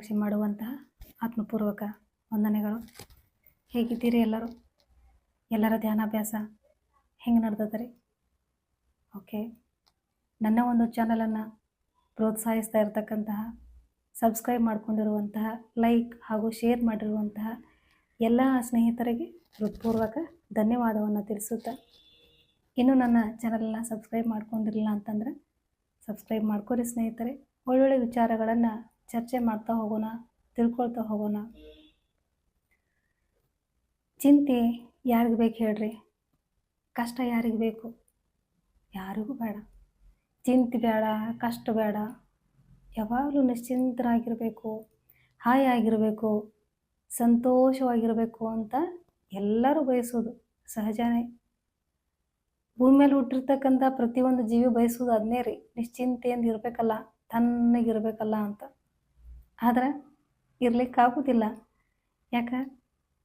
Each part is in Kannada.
ಪಾದರಕ್ಷೆ ಮಾಡುವಂತಹ ಆತ್ಮಪೂರ್ವಕ ವಂದನೆಗಳು. ಹೇಗಿದ್ದೀರಿ ಎಲ್ಲರೂ? ಎಲ್ಲರ ಧ್ಯಾನಾಭ್ಯಾಸ ಹೆಂಗೆ ನಡೆದದ ರೀ ಓಕೆ. ನನ್ನ ಒಂದು ಚಾನಲನ್ನು ಪ್ರೋತ್ಸಾಹಿಸ್ತಾ ಇರತಕ್ಕಂತಹ, ಸಬ್ಸ್ಕ್ರೈಬ್ ಮಾಡ್ಕೊಂಡಿರುವಂತಹ, ಲೈಕ್ ಹಾಗೂ ಶೇರ್ ಮಾಡಿರುವಂತಹ ಎಲ್ಲ ಸ್ನೇಹಿತರಿಗೆ ಹೃತ್ಪೂರ್ವಕ ಧನ್ಯವಾದವನ್ನು ತಿಳಿಸುತ್ತಾ, ಇನ್ನೂ ನನ್ನ ಚಾನಲನ್ನು ಸಬ್ಸ್ಕ್ರೈಬ್ ಮಾಡ್ಕೊಂಡಿರಲಿಲ್ಲ ಅಂತಂದರೆ ಸಬ್ಸ್ಕ್ರೈಬ್ ಮಾಡ್ಕೊರಿ ಸ್ನೇಹಿತರೆ. ಒಳ್ಳೊಳ್ಳೆ ವಿಚಾರಗಳನ್ನು ಚರ್ಚೆ ಮಾಡ್ತಾ ಹೋಗೋಣ, ತಿಳ್ಕೊಳ್ತಾ ಹೋಗೋಣ. ಚಿಂತೆ ಯಾರಿಗೆ ಬೇಕು ಹೇಳ್ರಿ? ಕಷ್ಟ ಯಾರಿಗೆ ಬೇಕು? ಯಾರಿಗೂ ಬೇಡ. ಚಿಂತೆ ಬೇಡ, ಕಷ್ಟ ಬೇಡ. ಯಾವಾಗಲೂ ನಿಶ್ಚಿಂತರಾಗಿರಬೇಕು ಹಾಯಾಗಿರಬೇಕು ಸಂತೋಷವಾಗಿರಬೇಕು ಅಂತ ಎಲ್ಲರೂ ಬಯಸೋದು ಸಹಜನೇ. ಭೂಮಿ ಮೇಲೆ ಹುಟ್ಟಿರ್ತಕ್ಕಂಥ ಪ್ರತಿಯೊಂದು ಜೀವಿ ಬಯಸೋದು ಅದನ್ನೇ ರೀ. ನಿಶ್ಚಿಂತೆಯಿಂದ ಇರಬೇಕಲ್ಲ ತಣ್ಣಗಿರಬೇಕಲ್ಲ ಅಂತ. ಆದ್ರೆ ಇರ್ಲಿಕ್ಕಾಗೋದಿಲ್ಲ. ಯಾಕೆ?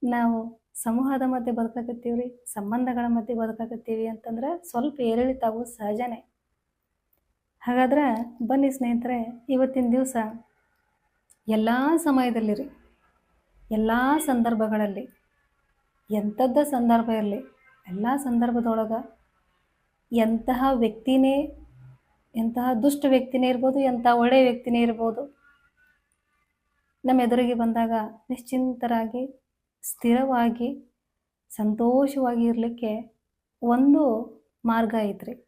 ನಾವು ಸಮೂಹದ ಮಧ್ಯೆ ಬದುಕಾಕತ್ತೀವಿ ರೀ ಸಂಬಂಧಗಳ ಮಧ್ಯೆ ಬದುಕಾಕತ್ತೀವಿ ಅಂತಂದ್ರೆ ಸ್ವಲ್ಪ ಏರಿಳಿತ ಆಗೋದು ಸಹಜನೇ. ಹಾಗಾದ್ರೆ ಬನ್ನಿ ಸ್ನೇಹಿತರೆ, ಇವತ್ತಿನ ದಿವಸ ಎಲ್ಲ ಸಮಯದಲ್ಲಿ ರೀ ಎಲ್ಲ ಸಂದರ್ಭಗಳಲ್ಲಿ, ಎಂಥದ್ದ ಸಂದರ್ಭ ಇರಲಿ, ಎಲ್ಲ ಸಂದರ್ಭದೊಳಗೆ ಎಂತಹ ವ್ಯಕ್ತಿನೇ, ಎಂತಹ ದುಷ್ಟ ವ್ಯಕ್ತಿನೇ ಇರ್ಬೋದು ಎಂಥ ಒಳ್ಳೆಯ ವ್ಯಕ್ತಿನೇ ಇರ್ಬೋದು ನಮ್ಮ ಎದುರಿಗೆ ಬಂದಾಗ ನಿಶ್ಚಿಂತರಾಗಿ, ಸ್ಥಿರವಾಗಿ ಸಂತೋಷವಾಗಿ ಇರಲಿಕ್ಕೆ ಒಂದು ಮಾರ್ಗ ಐತ್ರಿ.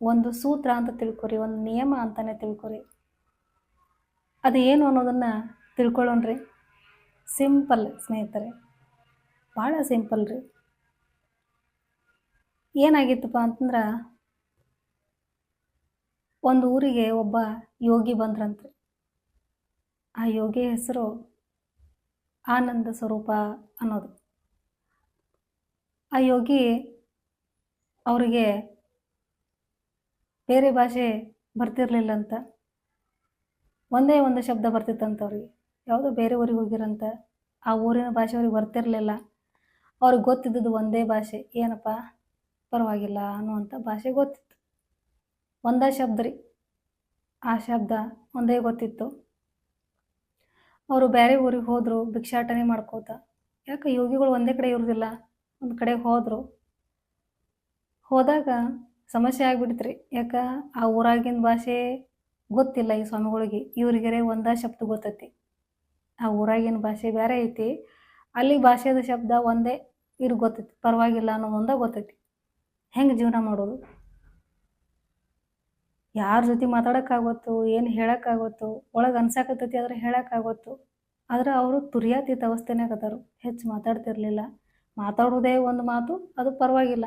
ಒಂದು ಸೂತ್ರ ಅಂತ ತಿಳ್ಕೊರಿ, ಒಂದು ನಿಯಮ ಅಂತಲೇ ತಿಳ್ಕೊರಿ. ಅದು ಏನು ಅನ್ನೋದನ್ನು ತಿಳ್ಕೊಳ್ಳೋಣ್ರಿ. ಸಿಂಪಲ್ ಸ್ನೇಹಿತರೆ, ಭಾಳ ಸಿಂಪಲ್ ರೀ. ಏನಾಗಿತ್ತಪ್ಪ ಅಂತಂದ್ರೆ, ಒಂದು ಊರಿಗೆ ಒಬ್ಬ ಯೋಗಿ ಬಂದ್ರಂತ್ರಿ. ಆ ಯೋಗಿ ಹೆಸರು ಆನಂದ ಸ್ವರೂಪ ಅನ್ನೋದು. ಆ ಯೋಗಿ ಅವರಿಗೆ ಬೇರೆ ಭಾಷೆ ಬರ್ತಿರ್ಲಿಲ್ಲಂತ ಒಂದೇ ಒಂದು ಶಬ್ದ ಬರ್ತಿತ್ತಂತ ಅವ್ರಿಗೆ. ಯಾವುದೋ ಬೇರೆ ಊರಿಗೆ ಹೋಗಿರಂತ. ಆ ಊರಿನ ಭಾಷೆ ಅವ್ರಿಗೆ ಬರ್ತಿರಲಿಲ್ಲ. ಅವ್ರಿಗೆ ಗೊತ್ತಿದ್ದದ್ದು ಒಂದೇ ಭಾಷೆ. ಏನಪ್ಪ? ಪರವಾಗಿಲ್ಲ ಅನ್ನುವಂಥ ಭಾಷೆ ಗೊತ್ತಿತ್ತು. ಒಂದೇ ಶಬ್ದ ರೀ. ಆ ಶಬ್ದ ಒಂದೇ ಗೊತ್ತಿತ್ತು. ಅವರು ಬೇರೆ ಊರಿಗೆ ಹೋದರು, ಭಿಕ್ಷಾಟನೆ ಮಾಡ್ಕೋತ. ಯಾಕೆ ಯೋಗಿಗಳು ಒಂದೇ ಕಡೆ ಇರೋದಿಲ್ಲ? ಒಂದು ಕಡೆ ಹೋದರು. ಹೋದಾಗ ಸಮಸ್ಯೆ ಆಗ್ಬಿಡ್ತು ರೀ ಯಾಕೆ? ಆ ಊರಾಗಿನ ಭಾಷೆ ಗೊತ್ತಿಲ್ಲ ಈ ಸ್ವಾಮಿಗಳಿಗೆ. ಇವ್ರಿಗೆರೆ ಒಂದೇ ಶಬ್ದ ಗೊತ್ತೈತಿ. ಆ ಊರಾಗಿನ ಭಾಷೆ ಬೇರೆ ಐತಿ. ಅಲ್ಲಿ ಭಾಷೆದ ಶಬ್ದ ಒಂದೇ ಇವ್ರಿಗೆ ಗೊತ್ತೈತಿ. ಪರವಾಗಿಲ್ಲ ಅನ್ನೋ ಒಂದೇ ಗೊತ್ತೈತಿ. ಹೆಂಗೆ ಜೀವನ ಮಾಡೋದು? ಯಾರ ಜೊತೆ ಮಾತಾಡೋಕ್ಕಾಗತ್ತು, ಏನು ಹೇಳೋಕ್ಕಾಗತ್ತು, ಒಳಗೆ ಅನ್ಸಾಕತ್ತೈತಿ ಆದ್ರೆ ಹೇಳೋಕ್ಕಾಗತ್ತು. ಆದ್ರೆ ಅವರು ತುರಿಯಾತೀತ ಅವಸ್ಥೆನಾಗ ಅದಾರು. ಹೆಚ್ಚು ಮಾತಾಡ್ತಿರ್ಲಿಲ್ಲ. ಮಾತಾಡೋದೇ ಒಂದು ಮಾತು, ಅದು ಪರವಾಗಿಲ್ಲ.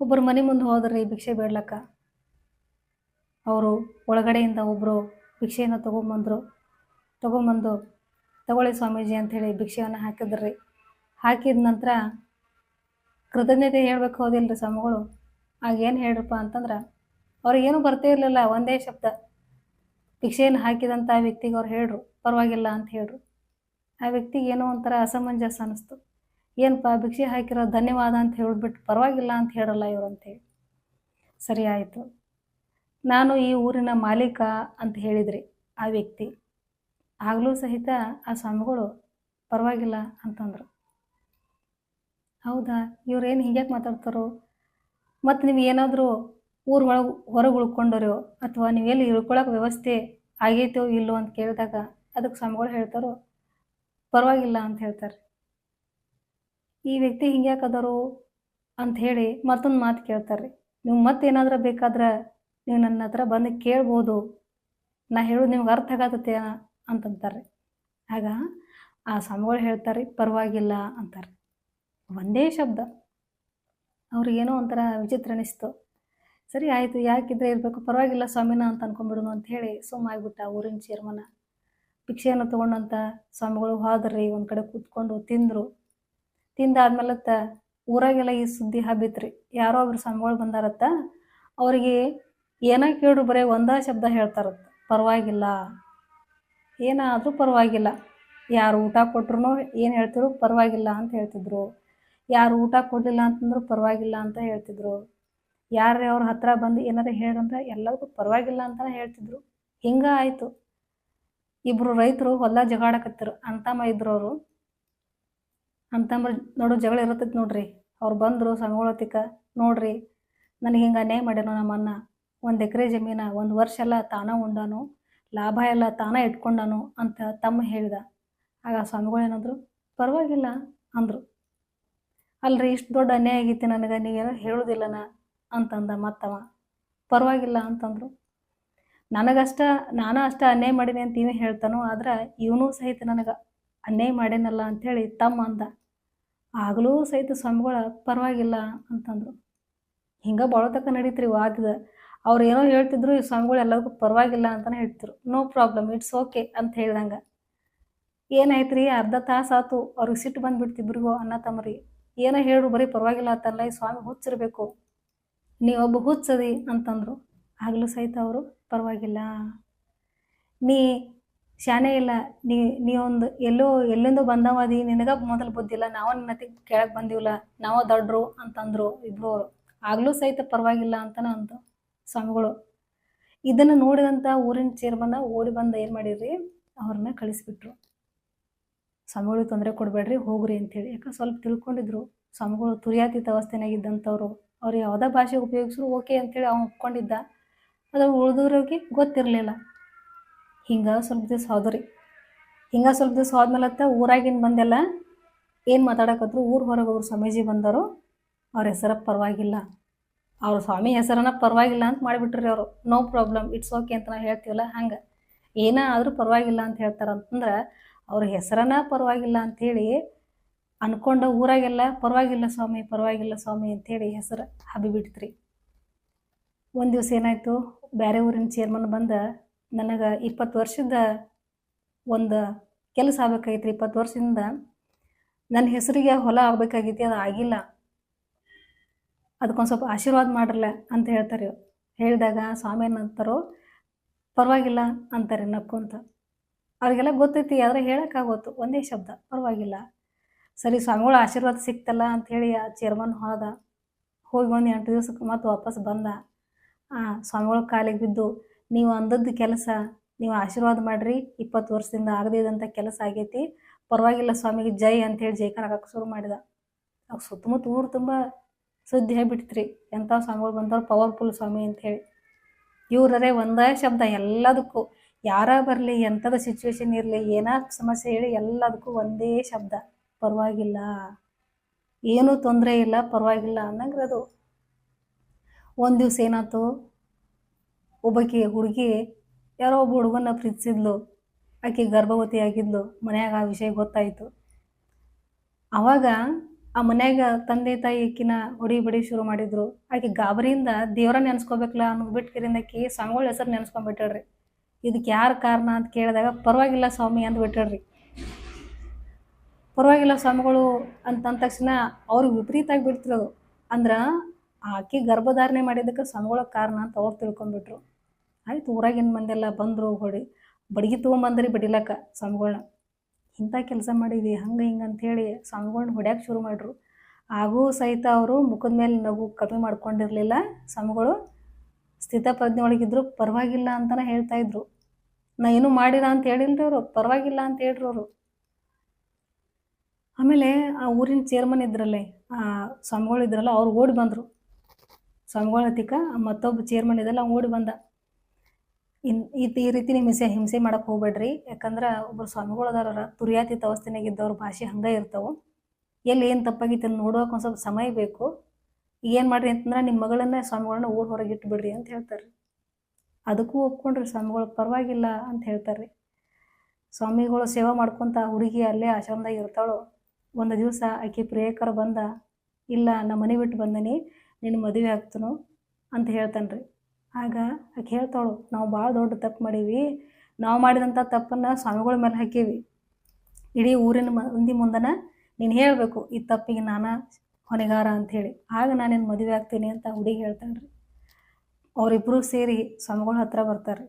ಒಬ್ಬರು ಮನೆ ಮುಂದೆ ಹೋದ್ರಿ, ಭಿಕ್ಷೆ ಬೇಡ್ಲಕ್ಕ. ಅವರು ಒಳಗಡೆಯಿಂದ ಒಬ್ಬರು ಭಿಕ್ಷೆಯನ್ನು ತೊಗೊಂಬಂದರು. ತೊಗೊಂಬಂದು, ತಗೊಳ್ಳಿ ಸ್ವಾಮೀಜಿ ಅಂಥೇಳಿ ಭಿಕ್ಷೆಯನ್ನು ಹಾಕಿದ್ರಿ. ಹಾಕಿದ ನಂತರ ಕೃತಜ್ಞತೆ ಹೇಳ್ಬೇಕು ಹೋದಿಲ್ಲ ರೀ ಸ್ವಾಮಿಗಳು? ಆಗ ಏನು ಹೇಳ್ರಪ್ಪ ಅಂತಂದ್ರೆ ಅವ್ರಿಗೇನು ಬರ್ತೇ ಇರಲಿಲ್ಲ, ಒಂದೇ ಶಬ್ದ. ಭಿಕ್ಷೆಯನ್ನು ಹಾಕಿದಂಥ ವ್ಯಕ್ತಿಗೆ ಅವ್ರು ಹೇಳ್ರು, ಪರವಾಗಿಲ್ಲ ಅಂತ ಹೇಳ್ರು. ಆ ವ್ಯಕ್ತಿಗೆ ಏನೋ ಒಂಥರ ಅಸಮಂಜಸ ಅನ್ನಿಸ್ತು ಏನಪ್ಪ ಭಿಕ್ಷೆ ಹಾಕಿರೋ ಧನ್ಯವಾದ ಅಂತ ಹೇಳಿಬಿಟ್ಟು ಪರವಾಗಿಲ್ಲ ಅಂತ ಹೇಳಲ್ಲ ಇವರು ಅಂತೇಳಿ. ಸರಿ ಆಯಿತು. ನಾನು ಈ ಊರಿನ ಮಾಲೀಕ ಅಂತ ಹೇಳಿದ್ರಿ ಆ ವ್ಯಕ್ತಿ. ಆಗಲೂ ಸಹಿತ ಆ ಸ್ವಾಮಿಗಳು ಪರವಾಗಿಲ್ಲ ಅಂತಂದರು. ಹೌದಾ? ಇವ್ರೇನು ಹೀಗ್ಯಾಕೆ ಮಾತಾಡ್ತಾರೋ? ಮತ್ತು ನೀವು ಏನಾದರೂ ಊರ ಒಳಗೆ ಹೊರಗೆ ಉಳ್ಕೊಂಡರೋ ಅಥವಾ ನೀವೆಲ್ಲಿ ಇಳ್ಕೊಳ್ಳೋಕೆ ವ್ಯವಸ್ಥೆ ಆಗೈತೋ ಇಲ್ಲೋ ಅಂತ ಕೇಳಿದಾಗ ಅದಕ್ಕೆ ಸ್ವಾಮಿಗಳು ಹೇಳ್ತಾರೋ, ಪರವಾಗಿಲ್ಲ ಅಂತ ಹೇಳ್ತಾರೆ. ಈ ವ್ಯಕ್ತಿ ಹಿಂಗ್ಯಾಕೆ ಅಂತ ಹೇಳಿ ಮತ್ತೊಂದು ಮಾತು ಕೇಳ್ತಾರೆ. ನೀವು ಮತ್ತೇನಾದರೂ ಬೇಕಾದ್ರೆ ನೀವು ನನ್ನ ಹತ್ರ ಬಂದು ಕೇಳ್ಬೋದು, ನಾ ಹೇಳೋದು ನಿಮ್ಗೆ ಅರ್ಥ ಆಗತ್ತೆ ಅಂತಂತಾರೆ. ಆಗ ಆ ಸ್ವಾಮಿಗಳು ಹೇಳ್ತಾರೆ, ಪರವಾಗಿಲ್ಲ ಅಂತಾರೆ. ಒಂದೇ ಶಬ್ದ. ಅವ್ರಿಗೇನೋ ಒಂಥರ ವಿಚಿತ್ರ ಅನಿಸ್ತು. ಸರಿ ಆಯಿತು, ಯಾಕಿದ್ರೆ ಇರಬೇಕು, ಪರವಾಗಿಲ್ಲ ಸ್ವಾಮಿನ ಅಂತ ಅಂದ್ಕೊಂಡ್ಬಿಡೋನು ಅಂತ ಹೇಳಿ ಸುಮ್ಮಾಗ್ಬಿಟ್ಟ ಊರಿನ ಚೇರ್ಮನ ಭಿಕ್ಷೆಯನ್ನು ತೊಗೊಂಡಂಥ ಸ್ವಾಮಿಗಳು ಹೋದ್ರಿ ಒಂದು ಕಡೆ ಕೂತ್ಕೊಂಡು ತಿಂದರು. ತಿಂದಾದ್ಮೇಲತ್ತ ಊರಾಗೆಲ್ಲ ಈ ಸುದ್ದಿ ಹಬ್ಬಿತ್ರಿ. ಯಾರೋ ಒಬ್ರು ಸ್ವಾಮಿಗಳು ಬಂದಾರತ್ತ, ಅವರಿಗೆ ಏನೋ ಕೇಳ್ರು ಬರೀ ಒಂದೇ ಶಬ್ದ ಹೇಳ್ತಾರತ್ತ. ಪರವಾಗಿಲ್ಲ. ಏನಾದರೂ ಪರವಾಗಿಲ್ಲ. ಯಾರು ಊಟ ಕೊಟ್ರು ಏನು ಹೇಳ್ತಿದ್ರು ಪರವಾಗಿಲ್ಲ ಅಂತ ಹೇಳ್ತಿದ್ರು. ಯಾರು ಊಟ ಕೊಡಲಿಲ್ಲ ಅಂತಂದ್ರು ಪರವಾಗಿಲ್ಲ ಅಂತ ಹೇಳ್ತಿದ್ರು. ಯಾರೇ ಅವ್ರ ಹತ್ರ ಬಂದು ಏನಾರ ಹೇಳಂದ್ರೆ ಎಲ್ಲದಕ್ಕೂ ಪರವಾಗಿಲ್ಲ ಅಂತ ಹೇಳ್ತಿದ್ರು. ಹಿಂಗೆ ಆಯಿತು. ಇಬ್ರು ರೈತರು ಹೊಲ ಜಗಾಡಕತ್ತಿರು ಅಂತಮ್ಮ ಇದ್ರು ಅವರು ಅಂತಮ್ಮ ನೋಡು ಜಗಳ ಇರತ್ತೈತಿ ನೋಡ್ರಿ. ಅವ್ರು ಬಂದರು ಸಂಗೊಳತಿಕ ನೋಡ್ರಿ, ನನಗೆ ಹಿಂಗೆ ಅನ್ಯಾಯ ಮಾಡ್ಯಾನು ನಮ್ಮ ಅಣ್ಣ ಒಂದು ಎಕರೆ ಜಮೀನ, ಒಂದು ವರ್ಷ ಎಲ್ಲ ತಾನ ಉಂಡಾನು, ಲಾಭ ಎಲ್ಲ ತಾನ ಇಟ್ಕೊಂಡಾನು ಅಂತ ತಮ್ಮ ಹೇಳಿದ. ಆಗ ಸ್ವಾಮಿಗಳು ಏನಂದ್ರು ಪರವಾಗಿಲ್ಲ ಅಂದರು. ಅಲ್ರಿ, ಇಷ್ಟು ದೊಡ್ಡ ಅನ್ಯಾಯ ಆಗೈತಿ ನನಗೆ ನೀವೇನೋ ಹೇಳೋದಿಲ್ಲನ ಅಂತಂದ ಮತ್ತವ. ಪರವಾಗಿಲ್ಲ ಅಂತಂದರು. ನನಗಷ್ಟ, ನಾನು ಅಷ್ಟ ಅನ್ಯಾಯ ಮಾಡೀನಿ ಅಂತ ಇವೇ ಹೇಳ್ತಾನೋ, ಆದ್ರೆ ಇವನು ಸಹಿತ ನನಗೆ ಅನ್ಯಾಯ ಮಾಡೇನಲ್ಲ ಅಂಥೇಳಿ ತಮ್ಮ ಅಂದ. ಆಗಲೂ ಸಹಿತ ಸ್ವಾಮಿಗಳ ಪರವಾಗಿಲ್ಲ ಅಂತಂದರು. ಹಿಂಗೆ ಭಾಳ ತಕ್ಕ ನಡೀತ್ರಿ ವಾದದ. ಅವ್ರು ಏನೋ ಹೇಳ್ತಿದ್ರು, ಈ ಸ್ವಾಮಿಗಳು ಎಲ್ಲರಿಗೂ ಪರವಾಗಿಲ್ಲ ಅಂತಾನೆ ಹೇಳ್ತಿದ್ರು. ನೋ ಪ್ರಾಬ್ಲಮ್ ಇಟ್ಸ್ ಓಕೆ ಅಂತ ಹೇಳ್ದಂಗೆ. ಏನಾಯ್ತು ರೀ ಅರ್ಧ ತಾಸು ಆತು ಅವ್ರಿಗೆ ಸಿಟ್ಟು ಬಂದ್ಬಿಡ್ತು ಅನ್ನ ಅಣ್ಣ ತಮ್ಮರಿಗೆ. ಏನೋ ಹೇಳು, ಬರೀ ಪರವಾಗಿಲ್ಲ ಅಂತಲ್ಲ ಈ ಸ್ವಾಮಿ ಹುಚ್ಚಿರ್ಬೇಕು. ನೀವೊಬ್ಬ ಹುಚ್ಚದಿ ಅಂತಂದರು. ಆಗಲೂ ಸಹಿತ ಅವರು, ಪರವಾಗಿಲ್ಲ. ನೀ ಶಾನೆ ಇಲ್ಲ. ನೀ ನೀವೊಂದು ಎಲ್ಲೋ, ಎಲ್ಲಿಂದೋ ಬಂದವಾದಿ, ನಿನಗ ಮೊದಲು ಬುದ್ಧಿಲ್ಲ ನಾವು ನಿನ್ನ ಕೆಳಗೆ ಬಂದಿವಲ್ಲ ನಾವು ದೊಡ್ಡರು ಅಂತಂದರು ಇಬ್ರು ಅವರು. ಆಗಲೂ ಸಹಿತ ಪರವಾಗಿಲ್ಲ ಅಂತನ ಅಂತ ಸ್ವಾಮಿಗಳು. ಇದನ್ನು ನೋಡಿದಂಥ ಊರಿನ ಚೇರ್ಮನ್ನ ಓಡಿ ಬಂದು ಏನು ಮಾಡಿರಿ ಅವ್ರನ್ನ ಕಳಿಸ್ಬಿಟ್ರು. ಸ್ವಾಮಿಗಳಿಗೆ ತೊಂದರೆ ಕೊಡಬೇಡ್ರಿ, ಹೋಗ್ರಿ ಅಂತೇಳಿ. ಯಾಕೆ ಸ್ವಲ್ಪ ತಿಳ್ಕೊಂಡಿದ್ರು. ಸ್ವಾಮಿಗಳು ತುರಿಯಾತೀತ ಅವಸ್ಥೆನಾಗಿದ್ದಂಥವ್ರು. ಅವ್ರು ಯಾವುದೇ ಭಾಷೆ ಉಪಯೋಗಿಸಿದ್ರು ಓಕೆ ಅಂತೇಳಿ ಅವ್ನು ಒಪ್ಕೊಂಡಿದ್ದ. ಅದು ಉಳಿದವ್ರಿಗೆ ಗೊತ್ತಿರಲಿಲ್ಲ. ಹಿಂಗೆ ಸ್ವಲ್ಪ ದಿವಸ ಹೋದ್ರಿ. ಹಿಂಗೆ ಸ್ವಲ್ಪ ದಿವಸ ಹೋದ್ಮೇಲತ್ತ ಊರಾಗಿನ ಬಂದೆಲ್ಲ ಏನು ಮಾತಾಡಕತ್ರು? ಊರು ಹೊರಗೆ ಅವ್ರು ಸ್ವಾಮೀಜಿ ಬಂದರು. ಅವ್ರ ಹೆಸರ ಪರವಾಗಿಲ್ಲ. ಅವ್ರ ಸ್ವಾಮಿ ಹೆಸರನ್ನ ಪರವಾಗಿಲ್ಲ ಅಂತ ಮಾಡಿಬಿಟ್ರಿ ಅವರು. ನೋ ಪ್ರಾಬ್ಲಮ್ ಇಟ್ಸ್ ಓಕೆ ಅಂತ ನಾವು ಹೇಳ್ತೀವಲ್ಲ, ಹಂಗೆ. ಏನೇ ಆದರೂ ಪರವಾಗಿಲ್ಲ ಅಂತ ಹೇಳ್ತಾರೆ ಅಂತಂದ್ರೆ ಅವ್ರ ಹೆಸರನ್ನ ಪರವಾಗಿಲ್ಲ ಅಂಥೇಳಿ ಅನ್ಕೊಂಡ ಊರಾಗೆಲ್ಲ, ಪರವಾಗಿಲ್ಲ ಸ್ವಾಮಿ ಪರವಾಗಿಲ್ಲ ಸ್ವಾಮಿ ಅಂಥೇಳಿ ಹೆಸರು ಹಬ್ಬಿಬಿಡ್ತ್ರಿ ಒಂದು ದಿವಸ ಏನಾಯಿತು ಬೇರೆ ಊರಿನ ಚೇರ್ಮನ್ ಬಂದ, ನನಗೆ ಇಪ್ಪತ್ತು ವರ್ಷದ ಒಂದು ಕೆಲಸ ಆಗ್ಬೇಕಾಗಿತ್ತು ಇಪ್ಪತ್ತು ವರ್ಷದಿಂದ ನನ್ನ ಹೆಸರಿಗೆ ಹೊಲ ಆಗ್ಬೇಕಾಗಿತ್ತು ಅದು ಆಗಿಲ್ಲ. ಅದಕ್ಕೊಂದು ಸ್ವಲ್ಪ ಆಶೀರ್ವಾದ ಮಾಡ್ರಲ್ಲ ಅಂತ ಹೇಳ್ತಾರೆ. ಹೇಳಿದಾಗ, ಸ್ವಾಮಿ ಏನಂತಾರೋ, ಪರವಾಗಿಲ್ಲ ಅಂತಾರೆ ನಕ್ಕೊಂತ ಅವ್ರಿಗೆಲ್ಲ ಗೊತ್ತೈತಿ, ಆದರೆ ಹೇಳೋಕ್ಕಾಗೋತು ಒಂದೇ ಶಬ್ದ, ಪರವಾಗಿಲ್ಲ. ಸರಿ, ಸ್ವಾಮಿಗಳ ಆಶೀರ್ವಾದ ಸಿಕ್ತಲ್ಲ ಅಂಥೇಳಿ ಆ ಚೇರ್ಮನ್ ಹೋದ. ಹೋಗಿ ಒಂದು ಎಂಟು ದಿವ್ಸಕ್ಕೆ ಮತ್ತೆ ವಾಪಸ್ ಬಂದ. ಆ, ಸ್ವಾಮಿಗಳ ಕಾಲಿಗೆ ಬಿದ್ದು, ನೀವು ಅಂದದ್ದು ಕೆಲಸ, ನೀವು ಆಶೀರ್ವಾದ ಮಾಡಿರಿ, ಇಪ್ಪತ್ತು ವರ್ಷದಿಂದ ಆಗದಿದ್ದಂಥ ಕೆಲಸ ಆಗೈತಿ. ಪರವಾಗಿಲ್ಲ ಸ್ವಾಮಿಗೆ ಜೈ ಅಂಥೇಳಿ ಜೈಕಾರ ಹಾಕಕ್ಕೆ ಶುರು ಮಾಡಿದ. ಅವಾಗ ಸುತ್ತಮುತ್ತ ಊರು ತುಂಬ ಸುದ್ದಿ ಹೇಳ್ಬಿಡ್ತ್ರಿ ಎಂಥ ಸ್ವಾಮಿಗಳು ಬಂದವ್ರು ಪವರ್ಫುಲ್ ಸ್ವಾಮಿ ಅಂಥೇಳಿ ಇವ್ರರೇ ಒಂದೇ ಶಬ್ದ ಎಲ್ಲದಕ್ಕೂ. ಯಾರ ಬರಲಿ ಎಂಥದ ಸಿಚುವೇಶನ್ ಇರಲಿ, ಏನಾ ಸಮಸ್ಯೆ ಹೇಳಿ ಎಲ್ಲದಕ್ಕೂ ಒಂದೇ ಶಬ್ದ, ಪರವಾಗಿಲ್ಲ. ಏನೂ ತೊಂದರೆ ಇಲ್ಲ, ಪರವಾಗಿಲ್ಲ ಅನ್ನಂಗ್ರಿ ಅದು ಒಂದು ದಿವ್ಸ ಏನಾಯ್ತು? ಒಬ್ಬಕಿ ಹುಡುಗಿ ಯಾರೋ ಒಬ್ಬ ಹುಡುಗನ ಪ್ರೀತಿಸಿದ್ಲು. ಆಕೆ ಗರ್ಭವತಿ ಆಗಿದ್ಲು. ಮನ್ಯಾಗ ಆ ವಿಷಯ ಗೊತ್ತಾಯಿತು. ಆವಾಗ ಆ ಮನ್ಯಾಗ ತಂದೆ ತಾಯಿ ಅಕ್ಕಿನ ಹೊಡಿ ಬಡಿ ಶುರು ಮಾಡಿದ್ರು. ಆಕೆ ಗಾಬರಿಯಿಂದ ದೇವರ ನೆನ್ಸ್ಕೋಬೇಕಲ್ಲ ಅನ್ನೋದು ಬಿಟ್ಟು ಆಕಿ ಸ್ವಾಮಿಗಳ ಹೆಸರು ನೆನ್ಸ್ಕೊಂಡ್ಬಿಟ್ಟಾಳ್ರಿ. ಇದಕ್ಕೆ ಯಾರು ಕಾರಣ ಅಂತ ಕೇಳಿದಾಗ, ಪರವಾಗಿಲ್ಲ ಸ್ವಾಮಿ ಅಂತ ಬಿಟ್ಟಿಡ್ರಿ ಪರವಾಗಿಲ್ಲ ಸ್ವಾಮಿಗಳು ಅಂತ ಅಂದ ತಕ್ಷಣ ಅವ್ರಿಗೆ ವಿಪರೀತ ಆಗಿಬಿಡ್ತಿರೋದು ಅದು ಅಂದ್ರೆ ಆಕೆ ಗರ್ಭಧಾರಣೆ ಮಾಡಿದ್ದಕ್ಕೆ ಸ್ವಾಮಿಗಳ ಕಾರಣ ಅಂತ ಅವ್ರು ತಿಳ್ಕೊಂಡ್ಬಿಟ್ರು. ಆಯ್ತು, ಊರಾಗಿನ ಮಂದೆಲ್ಲ ಬಂದರು, ಹೊಡಿ, ಬಡ್ಗಿ ತೊಗೊಂಬಂದ್ರಿ ಬಡಿಲಕ್ಕ ಸ್ವಾಮಿಗಳನ್ನ ಇಂಥ ಕೆಲಸ ಮಾಡಿದ್ವಿ ಹಂಗೆ ಹಿಂಗೆ ಅಂಥೇಳಿ ಸ್ವಾಮಿಗಳನ್ನ ಹೊಡ್ಯಾಕೆ ಶುರು ಮಾಡ್ರು. ಆಗೂ ಸಹಿತ ಅವರು ಮುಖದ ಮೇಲೆ ನಗು ಕಮ್ಮಿ ಮಾಡ್ಕೊಂಡಿರಲಿಲ್ಲ ಸ್ವಾಮಿಗಳು. ಸ್ಥಿತಪ್ರಜ್ಞೆ ಒಳಗಿದ್ರು ಪರವಾಗಿಲ್ಲ ಅಂತಲೇ ಹೇಳ್ತಾ ಇದ್ರು. ನಾ ಏನು ಮಾಡಿಲ್ಲ ಅಂತ ಹೇಳಿಲ್ರಿ ಅವರು, ಪರವಾಗಿಲ್ಲ ಅಂತ ಹೇಳ್ರು ಅವರು. ಆಮೇಲೆ ಆ ಊರಿನ ಚೇರ್ಮನ್ ಇದ್ರಲ್ಲೇ, ಆ ಸ್ವಾಮಿಗಳು ಇದ್ರಲ್ಲ, ಅವ್ರು ಓಡಿ ಬಂದರು. ಸ್ವಾಮಿಗಳ ಹತ್ತಿಕ ಮತ್ತೊಬ್ಬ ಚೇರ್ಮನ್ ಇದ್ರಲ್ಲ ಓಡಿ ಬಂದ. ಇನ್ ಈ ರೀತಿ ನಿಮ್ಮ ಹಿಂಸೆ ಹಿಂಸೆ ಮಾಡಕ್ಕೆ ಹೋಗ್ಬೇಡ್ರಿ. ಯಾಕಂದ್ರೆ ಒಬ್ಬರು ಸ್ವಾಮಿಗಳು ಅದಾರ ತುರ್ಯಾತಿ ಅವಸ್ಥೆನಾಗ ಇದ್ದವ್ರ ಭಾಷೆ ಹಂಗೆ ಇರ್ತಾವೆ. ಎಲ್ಲಿ ಏನು ತಪ್ಪಾಗಿತ್ತು ನೋಡೋಕೆ ಒಂದು ಸ್ವಲ್ಪ ಸಮಯ ಬೇಕು. ಏನು ಮಾಡ್ರಿ ಅಂತಂದ್ರೆ ನಿಮ್ಮ ಮಗಳನ್ನ ಸ್ವಾಮಿಗಳನ್ನ ಊರು ಹೊರಗೆ ಇಟ್ಬಿಡ್ರಿ ಅಂತ ಹೇಳ್ತಾರೆ ಅದಕ್ಕೂ ಒಪ್ಕೊಂಡ್ರಿ ಸ್ವಾಮಿಗಳು ಪರವಾಗಿಲ್ಲ ಅಂತ ಹೇಳ್ತಾರೆ ಸ್ವಾಮಿಗಳು ಸೇವೆ ಮಾಡ್ಕೊತ ಹುಡುಗಿ ಅಲ್ಲೇ ಆಶ್ರಮದಾಗ ಇರ್ತಾಳು, ಒಂದು ದಿವಸ ಆಕೆ ಪ್ರಿಯಕರ ಬಂದ, ಇಲ್ಲ ನಮ್ಮ ಮನೆ ಬಿಟ್ಟು ಬಂದನಿ ನಿನ್ನ ಮದುವೆ ಆಗ್ತನು ಅಂತ ಹೇಳ್ತಾನೆ ರೀ ಆಗ ಆಕೆ ಹೇಳ್ತಾಳು, ನಾವು ಭಾಳ ದೊಡ್ಡ ತಪ್ಪು ಮಾಡೀವಿ, ನಾವು ಮಾಡಿದಂಥ ತಪ್ಪನ್ನು ಸ್ವಾಮಿಗಳ ಮೇಲೆ ಹಾಕೀವಿ. ಇಡೀ ಊರಿನ ಮಂದಿ ಮುಂದನ ನೀನು ಹೇಳಬೇಕು, ಈ ತಪ್ಪಿಗೆ ನಾನು ಹೊಣೆಗಾರ ಅಂಥೇಳಿ. ಆಗ ನಾನೇನು ಮದುವೆ ಆಗ್ತೀನಿ ಅಂತ ಹುಡುಗಿ ಹೇಳ್ತಾಳೆ ರೀ ಅವರಿಬ್ಬರು ಸೇರಿ ಸ್ವಾಮಿಗಳ ಹತ್ರ ಬರ್ತಾರೆ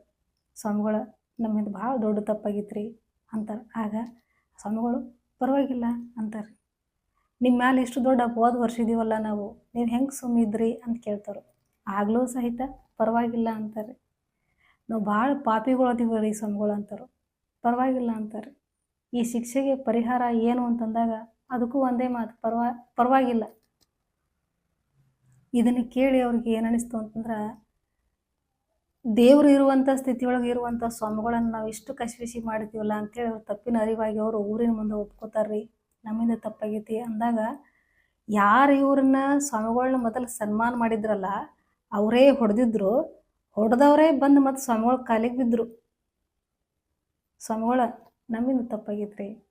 ಸ್ವಾಮಿಗಳ ನಮ್ಮಿಂದ ಭಾಳ ದೊಡ್ಡ ತಪ್ಪಾಗಿತ್ತು ರೀ ಅಂತಾರೆ. ಆಗ ಸ್ವಾಮಿಗಳು ಪರವಾಗಿಲ್ಲ ಅಂತಾರೆ ನಿಮ್ಮ ಮ್ಯಾಲೆ ಇಷ್ಟು ದೊಡ್ಡ ಅಪವಾದ ವರ್ಷಿದೀವಲ್ಲ ನಾವು, ನೀವು ಹೆಂಗೆ ಸುಮ್ಮಿದ್ರಿ ಅಂತ ಕೇಳ್ತಾರೆ. ಆಗಲೂ ಸಹಿತ ಪರವಾಗಿಲ್ಲ ಅಂತಾರೆ ನಾವು ಭಾಳ ಪಾಪಿಗಳು ರೀ ಸ್ವಾಮಿಗಳು ಅಂತಾರೆ. ಪರವಾಗಿಲ್ಲ ಅಂತಾರೆ ಈ ಶಿಕ್ಷೆಗೆ ಪರಿಹಾರ ಏನು ಅಂತಂದಾಗ ಅದಕ್ಕೂ ಒಂದೇ ಮಾತು, ಪರವಾ, ಪರವಾಗಿಲ್ಲ. ಇದನ್ನು ಕೇಳಿ ಅವ್ರಿಗೆ ಏನು ಅನಿಸ್ತು ಅಂತಂದ್ರೆ, ದೇವರು ಇರುವಂಥ ಸ್ಥಿತಿಯೊಳಗೆ ಇರುವಂಥ ಸ್ವಾಮಿಗಳನ್ನು ನಾವು ಇಷ್ಟು ಕಸಿವಿಸಿ ಮಾಡ್ತೀವಲ್ಲ ಅಂತೇಳಿ ಅವ್ರು ತಪ್ಪಿನ ಅರಿವಾಗಿ ಅವರು ಊರಿನ ಮುಂದೆ ಒಪ್ಕೋತಾರ್ರಿ. ನಮ್ಮಿಂದ ತಪ್ಪಾಗೈತಿ ಅಂದಾಗ, ಯಾರು ಇವ್ರನ್ನ ಸ್ವಾಮಿಗಳನ್ನ ಮೊದಲು ಸನ್ಮಾನ ಮಾಡಿದ್ರಲ್ಲ, ಅವರೇ ಹೊಡೆದಿದ್ರು. ಹೊಡೆದವರೇ ಬಂದು ಮತ್ತು ಸ್ವಾಮಿಗಳ ಕಾಲಿಗೆ ಬಿದ್ದರು ಸ್ವಾಮಿಗಳ, ನಮ್ಮಿಂದ ತಪ್ಪಾಗೈತ್ರಿ.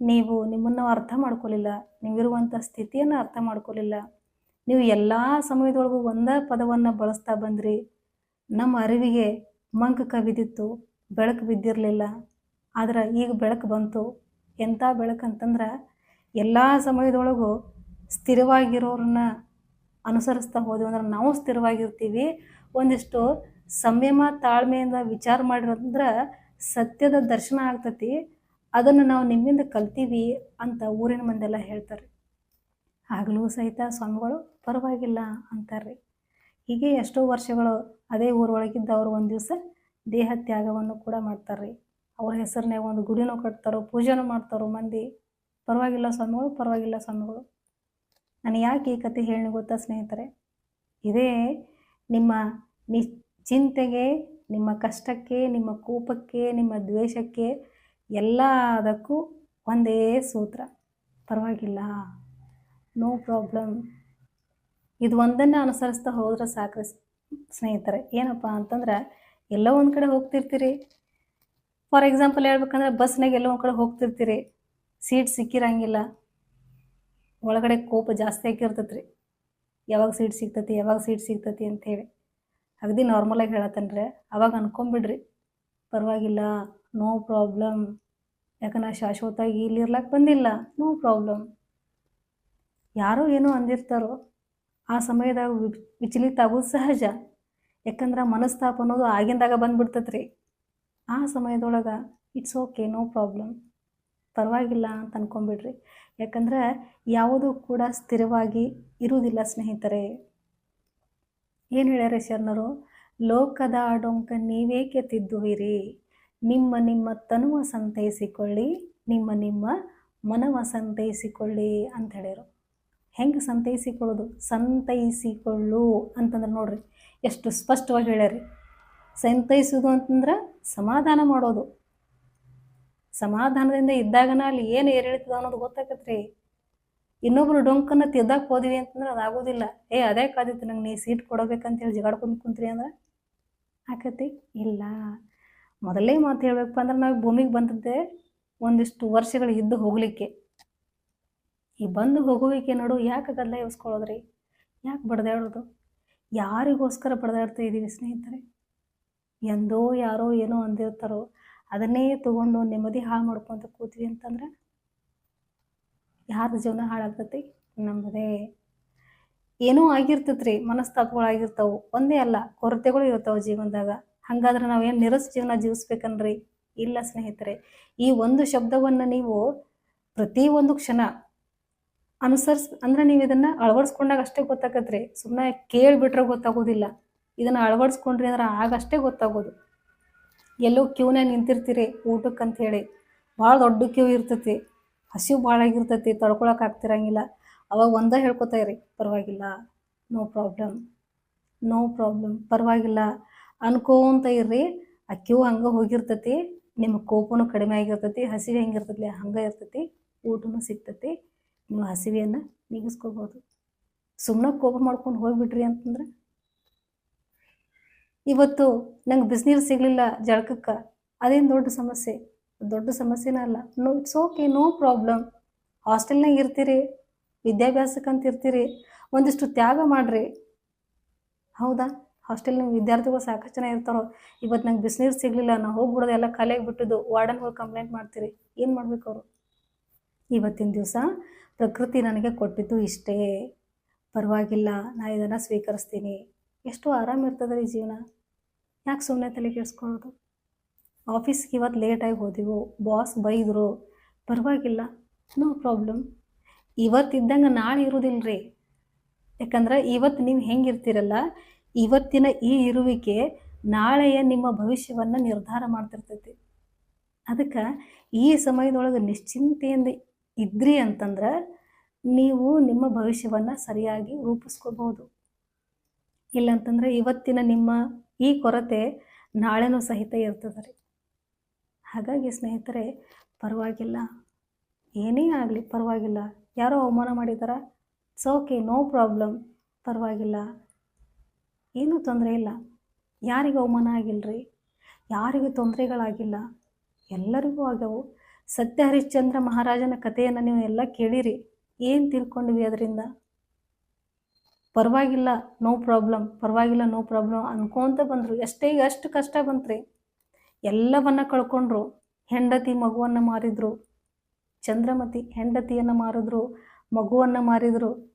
ನೀವು ನಿಮ್ಮನ್ನು ಅರ್ಥ ಮಾಡ್ಕೊಲಿಲ್ಲ ನೀವಿರುವಂಥ ಸ್ಥಿತಿಯನ್ನು ಅರ್ಥ ಮಾಡ್ಕೊಲಿಲ್ಲ, ನೀವು ಎಲ್ಲ ಸಮಯದೊಳಗೂ ಒಂದೇ ಪದವನ್ನು ಬಳಸ್ತಾ ಬಂದ್ರಿ. ನಮ್ಮ ಅರಿವಿಗೆ ಮಂಕ ಕವಿದಿತ್ತು ಬೆಳಕು ಬಿದ್ದಿರಲಿಲ್ಲ. ಆದ್ರೆ ಈಗ ಬೆಳಕು ಬಂತು. ಎಂಥ ಬೆಳಕು ಅಂತಂದ್ರೆ ಎಲ್ಲ ಸಮಯದೊಳಗೂ ಸ್ಥಿರವಾಗಿರೋರನ್ನ ಅನುಸರಿಸ್ತಾ ಹೋದೆವು. ಅಂದ್ರೆ ನಾವು ಸ್ಥಿರವಾಗಿರ್ತೀವಿ. ಒಂದಿಷ್ಟು ಸಂಯಮ ತಾಳ್ಮೆಯಿಂದ ವಿಚಾರ ಮಾಡಿರೋದಂದ್ರೆ ಸತ್ಯದ ದರ್ಶನ ಆಗ್ತತಿ. ಅದನ್ನು ನಾವು ನಿಮ್ಮಿಂದ ಕಲ್ತೀವಿ ಅಂತ ಊರಿನ ಮಂದೆಲ್ಲ ಹೇಳ್ತಾರೆ. ಆಗಲೂ ಸಹಿತ ಸ್ವಾಮಿಗಳು ಪರವಾಗಿಲ್ಲ ಅಂತಾರೆ. ಹೀಗೆ ಎಷ್ಟೋ ವರ್ಷಗಳು ಅದೇ ಊರೊಳಗಿದ್ದವರು ಒಂದು ದಿವಸ ದೇಹ ತ್ಯಾಗವನ್ನು ಕೂಡ ಮಾಡ್ತಾರೆ. ಅವ್ರ ಹೆಸರನ್ನೇ ಒಂದು ಗುಡಿನೂ ಕಟ್ತಾರೋ, ಪೂಜೆನೂ ಮಾಡ್ತಾರೋ ಮಂದಿ. ಪರವಾಗಿಲ್ಲ ಸ್ವಾಮಿಗಳು ಪರವಾಗಿಲ್ಲ ಸ್ವಾಮಿಗಳು. ನಾನು ಯಾಕೆ ಈ ಕತೆ ಹೇಳಿ ಗೊತ್ತಾ ಸ್ನೇಹಿತರೆ? ಇದೇ ನಿಮ್ಮ ನಿ ಚಿಂತೆಗೆ ನಿಮ್ಮ ಕಷ್ಟಕ್ಕೆ, ನಿಮ್ಮ ಕೋಪಕ್ಕೆ, ನಿಮ್ಮ ದ್ವೇಷಕ್ಕೆ ಎಲ್ಲದಕ್ಕೂ ಒಂದೇ ಸೂತ್ರ. ಪರವಾಗಿಲ್ಲ. ನೋ ಪ್ರಾಬ್ಲಮ್ ಇದು ಒಂದನ್ನು ಅನುಸರಿಸ್ತಾ ಹೋದ್ರೆ ಸಾಕ್ರಿ ಸ್ನೇಹಿತರೆ. ಏನಪ್ಪ ಅಂತಂದ್ರೆ, ಎಲ್ಲೋ ಒಂದು ಕಡೆ ಹೋಗ್ತಿರ್ತೀರಿ. ಫಾರ್ ಎಕ್ಸಾಂಪಲ್ ಹೇಳ್ಬೇಕಂದ್ರೆ ಬಸ್ನಾಗ ಎಲ್ಲೋ ಒಂದು ಕಡೆ ಹೋಗ್ತಿರ್ತೀರಿ. ಸೀಟ್ ಸಿಕ್ಕಿರಂಗಿಲ್ಲ. ಒಳಗಡೆ ಕೋಪ ಜಾಸ್ತಿ ಆಗಿರ್ತೈತೆ ಯಾವಾಗ ಸೀಟ್ ಸಿಗ್ತತಿ, ಯಾವಾಗ ಸೀಟ್ ಸಿಗ್ತತಿ ಅಂಥೇಳಿ ಅಗದಿ ನಾರ್ಮಲಾಗಿ ಹೇಳತ್ತನ್ರಿ. ಅವಾಗ ಅನ್ಕೊಂಬಿಡ್ರಿ. ಪರವಾಗಿಲ್ಲ. ನೋ ಪ್ರಾಬ್ಲಮ್ ಯಾಕಂದ್ರೆ ಶಾಶ್ವತವಾಗಿ ಇಲ್ಲಿ ಇರ್ಲಕ್ಕೆ ಬಂದಿಲ್ಲ. ನೋ ಪ್ರಾಬ್ಲಮ್ ಯಾರೋ ಏನೋ ಅಂದಿರ್ತಾರೋ ಆ ಸಮಯದಾಗ ವಿಚಲಿತ ಆಗೋದು ಸಹಜ. ಯಾಕಂದ್ರೆ ಮನಸ್ತಾಪ ಅನ್ನೋದು ಆಗಿಂದಾಗ ಬಂದ್ಬಿಡ್ತೈತೆ ರೀ ಆ ಸಮಯದೊಳಗೆ ಇಟ್ಸ್ ಓಕೆ ನೋ ಪ್ರಾಬ್ಲಮ್ ಪರವಾಗಿಲ್ಲ ಅಂತ ಅಂದ್ಕೊಂಬಿಡ್ರಿ ಯಾಕಂದ್ರೆ ಯಾವುದೂ ಕೂಡ ಸ್ಥಿರವಾಗಿ ಇರುವುದಿಲ್ಲ ಸ್ನೇಹಿತರೆ. ಏನು ಹೇಳ್ಯಾರ ಶರಣರು? ಲೋಕದ ಡೊಂಕ ನೀವೇಕೆ ತಿದ್ದುವಿರಿ ನಿಮ್ಮ ನಿಮ್ಮ ತನುವ ಸಂತೈಸಿಕೊಳ್ಳಿ, ನಿಮ್ಮ ನಿಮ್ಮ ಮನವ ಸಂತೈಸಿಕೊಳ್ಳಿ ಅಂತ ಹೇಳಿದರು. ಹೆಂಗೆ ಸಂತೈಸಿಕೊಳ್ಳೋದು? ಸಂತೈಸಿಕೊಳ್ಳು ಅಂತಂದ್ರೆ ನೋಡ್ರಿ, ಎಷ್ಟು ಸ್ಪಷ್ಟವಾಗಿ ಹೇಳ್ಯಾರಿ. ಸಂತೈಸೋದು ಅಂತಂದ್ರೆ ಸಮಾಧಾನ ಮಾಡೋದು. ಸಮಾಧಾನದಿಂದ ಇದ್ದಾಗನ ಅಲ್ಲಿ ಏನು ಏರಿಳಿತದ ಅನ್ನೋದು ಗೊತ್ತಾಗತ್ರಿ ಇನ್ನೊಬ್ರು ಡೊಂಕನ್ನ ತಿದ್ದಾಕ್ ಹೋದ್ವಿ ಅಂತಂದ್ರೆ ಅದು ಆಗೋದಿಲ್ಲ. ಏ, ಅದೇ ಕಾದಿತ್ತು ನಂಗೆ, ನೀ ಸೀಟ್ ಕೊಡಬೇಕಂತೇಳಿ ಜಗಾಡ್ಕೊಂಡು ಕುಂತ್ರಿ ಅಂದ್ರೆ? ಆಕತಿ, ಇಲ್ಲ. ಮೊದಲೇ ಮಾತು ಹೇಳ್ಬೇಕಪ್ಪ ಅಂದ್ರೆ ನಾವು ಭೂಮಿಗೆ ಬಂದದ್ದೇ ಒಂದಿಷ್ಟು ವರ್ಷಗಳು ಇದ್ದು ಹೋಗಲಿಕ್ಕೆ. ಈ ಬಂದು ಹೋಗುವಿಕೆ ನಡು ಯಾಕೆ ಗದ್ದಲ ಯೋಸ್ಕೊಳ್ಳೋದ್ರಿ ಯಾಕೆ ಬಡ್ದಾಡೋದು? ಯಾರಿಗೋಸ್ಕರ ಬಡ್ದಾಡ್ತಾ ಇದ್ದೀವಿ ಸ್ನೇಹಿತರೆ? ಎಂದೋ ಯಾರೋ ಏನೋ ಅಂದಿರ್ತಾರೋ ಅದನ್ನೇ ತಗೊಂಡು ನೆಮ್ಮದಿ ಹಾಳು ಮಾಡ್ಕೊತ ಕೂತ್ವಿ ಅಂತಂದ್ರೆ ಯಾರ ಜೀವನ ಹಾಳಾಗ್ತೈತಿ? ನಮ್ಮದೇ. ಏನೋ ಆಗಿರ್ತೈತ್ರಿ, ಮನಸ್ತಾಪಗಳು ಆಗಿರ್ತಾವೆ. ಒಂದೇ ಅಲ್ಲ, ಕೊರತೆಗಳು ಇರ್ತಾವೆ ಜೀವನದಾಗ. ಹಾಗಾದ್ರೆ ನಾವೇನು ನಿರಸ್ ಜೀವನ ಜೀವಿಸ್ಬೇಕನ್ರಿ? ಇಲ್ಲ ಸ್ನೇಹಿತರೆ, ಈ ಒಂದು ಶಬ್ದವನ್ನು ನೀವು ಪ್ರತಿ ಒಂದು ಕ್ಷಣ ಅನುಸರಿಸ್, ಅಂದ್ರೆ ನೀವು ಇದನ್ನು ಅಳವಡಿಸ್ಕೊಂಡಾಗ ಅಷ್ಟೇ ಗೊತ್ತಾಗತ್ರಿ. ಸುಮ್ಮನೆ ಕೇಳಿಬಿಟ್ರೆ ಗೊತ್ತಾಗೋದಿಲ್ಲ. ಇದನ್ನು ಅಳವಡಿಸ್ಕೊಂಡ್ರಿ ಅಂದ್ರೆ ಆಗಷ್ಟೇ ಗೊತ್ತಾಗೋದು. ಎಲ್ಲೋ ಕ್ಯೂನಾಗ ನಿಂತಿರ್ತೀರಿ ಊಟಕ್ಕೆ ಅಂತ ಹೇಳಿ ಭಾಳ ದೊಡ್ಡ ಕ್ಯೂ ಇರ್ತೈತಿ. ಹಸಿವು ಭಾಳ ಆಗಿರ್ತೈತಿ ತಡ್ಕೊಳಕ್ಕೆ ಆಗ್ತಿರಂಗಿಲ್ಲ. ಅವಾಗ ಒಂದೇ ಹೇಳ್ಕೊತಾ ಇರಿ ಪರವಾಗಿಲ್ಲ ನೋ ಪ್ರಾಬ್ಲಮ್ ನೋ ಪ್ರಾಬ್ಲಮ್ ಪರವಾಗಿಲ್ಲ. ಅನ್ಕೋಂತ ಇರ್ರಿ. ಆ ಕ್ಯೂ ಹಂಗೆ ಹೋಗಿರ್ತೈತಿ, ನಿಮ್ಮ ಕೋಪನೂ ಕಡಿಮೆ ಆಗಿರ್ತೈತಿ, ಹಸಿವೆ ಹೆಂಗಿರ್ತೈತಿ ಹಂಗೆ ಇರ್ತೈತಿ, ಊಟನೂ ಸಿಗ್ತೈತಿ ನೀವು ಹಸಿವೆಯನ್ನು ನೀಗಿಸ್ಕೋಬೋದು. ಸುಮ್ಮನೆ ಕೋಪ ಮಾಡ್ಕೊಂಡು ಹೋಗ್ಬಿಟ್ರಿ ಅಂತಂದ್ರೆ? ಇವತ್ತು ನಂಗೆ ಬಿಸಿನೀರು ಸಿಗಲಿಲ್ಲ ಜಳಕಕ್ಕೆ, ಅದೇನು ದೊಡ್ಡ ಸಮಸ್ಯೆ? ದೊಡ್ಡ ಸಮಸ್ಯೆನ ಅಲ್ಲ. No it's okay no problem ಹಾಸ್ಟೆಲ್ನಾಗ ಇರ್ತೀರಿ ವಿದ್ಯಾಭ್ಯಾಸಕ್ಕಂತ ಇರ್ತೀರಿ ಒಂದಿಷ್ಟು ತ್ಯಾಗ ಮಾಡಿರಿ. ಹೌದಾ? ಹಾಸ್ಟೆಲ್ನಾಗ ವಿದ್ಯಾರ್ಥಿಗಳು ಸಾಕಷ್ಟು ಜನ ಇರ್ತಾರೋ, ಇವತ್ತು ನಂಗೆ ಬಿಸಿನೀರು ಸಿಗಲಿಲ್ಲ, ನಾ ಹೋಗ್ಬಿಡೋದು ಎಲ್ಲ ಕಲೆಗೆ ಬಿಟ್ಟಿದ್ದು ವಾರ್ಡನ್ ಹೋಗಿ ಕಂಪ್ಲೇಂಟ್ ಮಾಡ್ತೀರಿ, ಏನು ಮಾಡ್ಬೇಕು ಅವರು? ಇವತ್ತಿನ ದಿವಸ ಪ್ರಕೃತಿ ನನಗೆ ಕೊಟ್ಟಿದ್ದು ಇಷ್ಟೇ. ಪರವಾಗಿಲ್ಲ, ನಾ ಇದನ್ನು ಸ್ವೀಕರಿಸ್ತೀನಿ. ಎಷ್ಟು ಆರಾಮ ಇರ್ತದೆ ಈ ಜೀವನ. ಯಾಕೆ ಸುಮ್ಮನೆ ತಲೆ ಕೆಡಿಸ್ಕೊಳ್ಳೋದು? ಆಫೀಸ್ಗೆ ಇವತ್ತು ಲೇಟಾಗಿ ಹೋದೆವು ಬಾಸ್ ಬೈದರು, ಪರವಾಗಿಲ್ಲ ನೋ ಪ್ರಾಬ್ಲಮ್ ಇವತ್ತಿದ್ದಂಗೆ ನಾಳೆ ಇರೋದಿಲ್ಲ ರೀ ಯಾಕಂದ್ರೆ ಇವತ್ತು ನೀವು ಹೆಂಗಿರ್ತೀರಲ್ಲ ಇವತ್ತಿನ ಈ ಇರುವಿಕೆ ನಾಳೆಯ ನಿಮ್ಮ ಭವಿಷ್ಯವನ್ನು ನಿರ್ಧಾರ ಮಾಡ್ತಿರ್ತೈತಿ. ಅದಕ್ಕೆ ಈ ಸಮಯದೊಳಗೆ ನಿಶ್ಚಿಂತೆಯಿಂದ ಇದ್ರಿ ಅಂತಂದ್ರೆ ನೀವು ನಿಮ್ಮ ಭವಿಷ್ಯವನ್ನು ಸರಿಯಾಗಿ ರೂಪಿಸ್ಕೋಬಹುದು. ಇಲ್ಲಂತಂದ್ರೆ ಇವತ್ತಿನ ನಿಮ್ಮ ಈ ಕೊರತೆ ನಾಳೆನೂ ಸಹಿತ ಇರ್ತದೆ ರೀ. ಹಾಗಾಗಿ ಸ್ನೇಹಿತರೆ, ಪರವಾಗಿಲ್ಲ. ಏನೇ ಆಗಲಿ ಪರವಾಗಿಲ್ಲ. ಯಾರೋ ಅವಮಾನ ಮಾಡಿದಾರ ಇಟ್ಸ್ ಓಕೆ ನೋ ಪ್ರಾಬ್ಲಮ್ ಪರವಾಗಿಲ್ಲ. ಏನೂ ತೊಂದರೆ ಇಲ್ಲ. ಯಾರಿಗೂ ಅವಮಾನ ಆಗಿಲ್ಲರಿ ಯಾರಿಗೂ ತೊಂದರೆಗಳಾಗಿಲ್ಲ? ಎಲ್ಲರಿಗೂ ಆಗವು ಸತ್ಯ ಹರಿಶ್ಚಂದ್ರ ಮಹಾರಾಜನ ಕಥೆಯನ್ನು ನೀವು ಎಲ್ಲ ಕೇಳಿರಿ. ಏನು ತಿಳ್ಕೊಂಡ್ವಿ ಅದರಿಂದ? ಪರವಾಗಿಲ್ಲ, ನೋ ಪ್ರಾಬ್ಲಮ್, ಪರವಾಗಿಲ್ಲ, ನೋ ಪ್ರಾಬ್ಲಮ್ ಅನ್ಕೊಂತ ಬಂದರು. ಎಷ್ಟೇ ಎಷ್ಟು ಕಷ್ಟ ಬಂತ್ರಿ. ಎಲ್ಲವನ್ನ ಕಳ್ಕೊಂಡ್ರು. ಹೆಂಡತಿ ಮಗುವನ್ನು ಮಾರಿದ್ರು. ಚಂದ್ರಮತಿ ಹೆಂಡತಿಯನ್ನು ಮಾರಿದ್ರು, ಮಗುವನ್ನು ಮಾರಿದ್ರು.